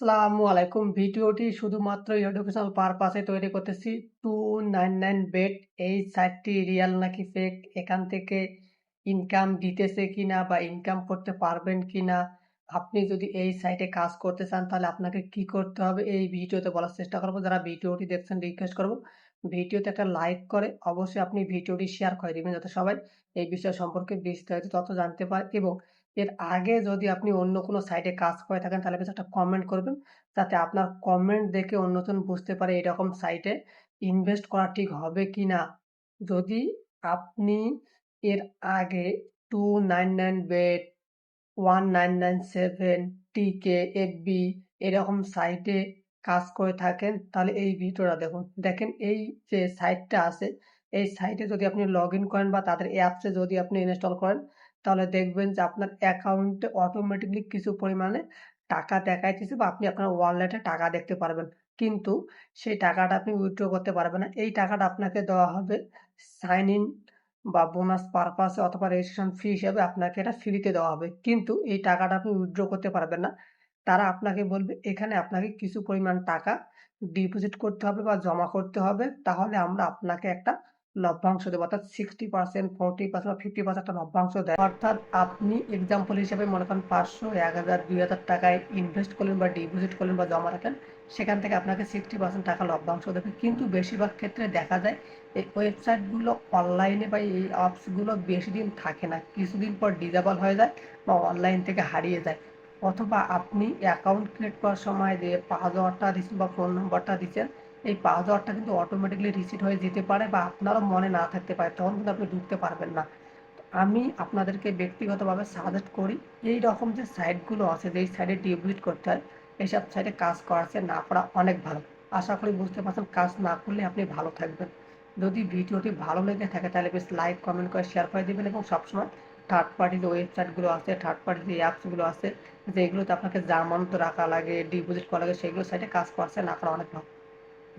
আসসালামু আলাইকুম। ভিডিওটি শুধুমাত্র এডুকেশনাল পারপাসে তৈরি করতেছি। টু নাইন নাইন বেড এই সাইটটি রিয়াল নাকি ফেক এখান থেকে ইনকাম দিতেছে কিনা বা ইনকাম করতে পারবেন কিনা? আপনি যদি এই সাইটে কাজ করতে চান, তাহলে আপনাকে কি করতে হবে? এই ভিডিওতে বলার চেষ্টা করব। যারা ভিডিওটি দেখছেন রিকোয়েস্ট করব। ভিডিওতে একটা লাইক করে অবশ্যই আপনি ভিডিওটি শেয়ার করে দেবেন, যাতে সবাই এই বিষয় সম্পর্কে বিস্তারিত তথ্য জানতে পারে এবং এর আগে যদি আপনি অন্য কোনো সাইটে কাজ করে থাকেন, তাহলে একটা কমেন্ট করবেন। যাতে আপনার কমেন্ট দেখে অন্যজন বুঝতে পারে এরকম সাইটে ইনভেস্ট করা ঠিক হবে কি না। যদি আপনি এর আগে two nine nine bed one nine nine seven টিকে এফবি এরকম সাইটে কাজ করে থাকেন, তাহলে এই ভিডিওটা দেখুন। দেখেন এই যে সাইটটা আছে, এই সাইটে যদি আপনি লগ ইন করেন বা তাদের অ্যাপসে যদি আপনি ইনস্টল করেন তাহলে দেখবেন যে আপনার অ্যাকাউন্টে অটোমেটিকলি কিছু পরিমাণে টাকা দেখাইতেছে বা আপনি আপনার ওয়ালেটে টাকা দেখতে পারবেন। কিন্তু সেই টাকাটা আপনি উইথড্র করতে পারবেন না। এই টাকাটা আপনাকে দেওয়া হবে সাইন ইন বা বোনাস পারপাসে অথবা রেজিস্ট্রেশন ফি হিসাবে আপনাকে এটা ফ্রিতে দেওয়া হবে। কিন্তু এই টাকাটা আপনি উইথড্র করতে পারবেন না। তারা আপনাকে বলবে, এখানে আপনাকে কিছু পরিমাণ টাকা ডিপোজিট করতে হবে বা জমা করতে হবে। তাহলে আমরা আপনাকে একটা লভ্যাংশ দেবো। অর্থাৎ সিক্সটি পার্সেন্ট ফোরটি পার্সেন্ট বা ফিফটি পার্সেন্ট লভ্যাংশ দেয়। অর্থাৎ আপনি এক্সাম্পল হিসেবে মনে করেন পাঁচশো, এক হাজার, দুই হাজার টাকায় ইনভেস্ট করলেন বা ডিপোজিট করলেন বা জমা রাখেন সেখান থেকে আপনাকে সিক্সটি পার্সেন্ট টাকা লভ্যাংশ দেবে। কিন্তু বেশিরভাগ ক্ষেত্রে দেখা যায় এই ওয়েবসাইটগুলো অনলাইনে বা এই অ্যাপসগুলো বেশি দিন থাকে না। কিছুদিন পর ডিজেবল হয়ে যায় বা অনলাইন থেকে হারিয়ে যায়। অথবা আপনি অ্যাকাউন্ট ক্রিয়েট করার সময় যে পাসওয়ার্ডটা দিচ্ছেন বা ফোন নম্বরটা দিচ্ছেন এই পাসওয়ার্ডটা কিন্তু অটোমেটিকলি রিসিট হয়ে যেতে পারে বা আপনারও মনে না থাকতে পারে, তখন কিন্তু আপনি ঢুকতে পারবেন না। আমি আপনাদেরকে ব্যক্তিগতভাবে সাজেস্ট করি, এই রকম যে সাইটগুলো আছে, যেই সাইটে ডিপোজিট করতে হয় এইসব সাইটে কাজ করাচ্ছে না করা অনেক ভালো। আশা করি বুঝতে পারছেন, কাজ না করলে আপনি ভালো থাকবেন। যদি ভিডিওটি ভালো লেগে থাকে, তাহলে বেশ লাইক কমেন্ট করে শেয়ার করে দেবেন এবং সবসময় থার্ড পার্টি যে ওয়েবসাইটগুলো আছে থার্ড পার্টি যে অ্যাপসগুলো আছে, যেগুলোতে আপনাকে জামানত রাখা লাগে ডিপোজিট করা লাগে, সেগুলো সাইটে কাজ করছে না করা অনেক ভালো।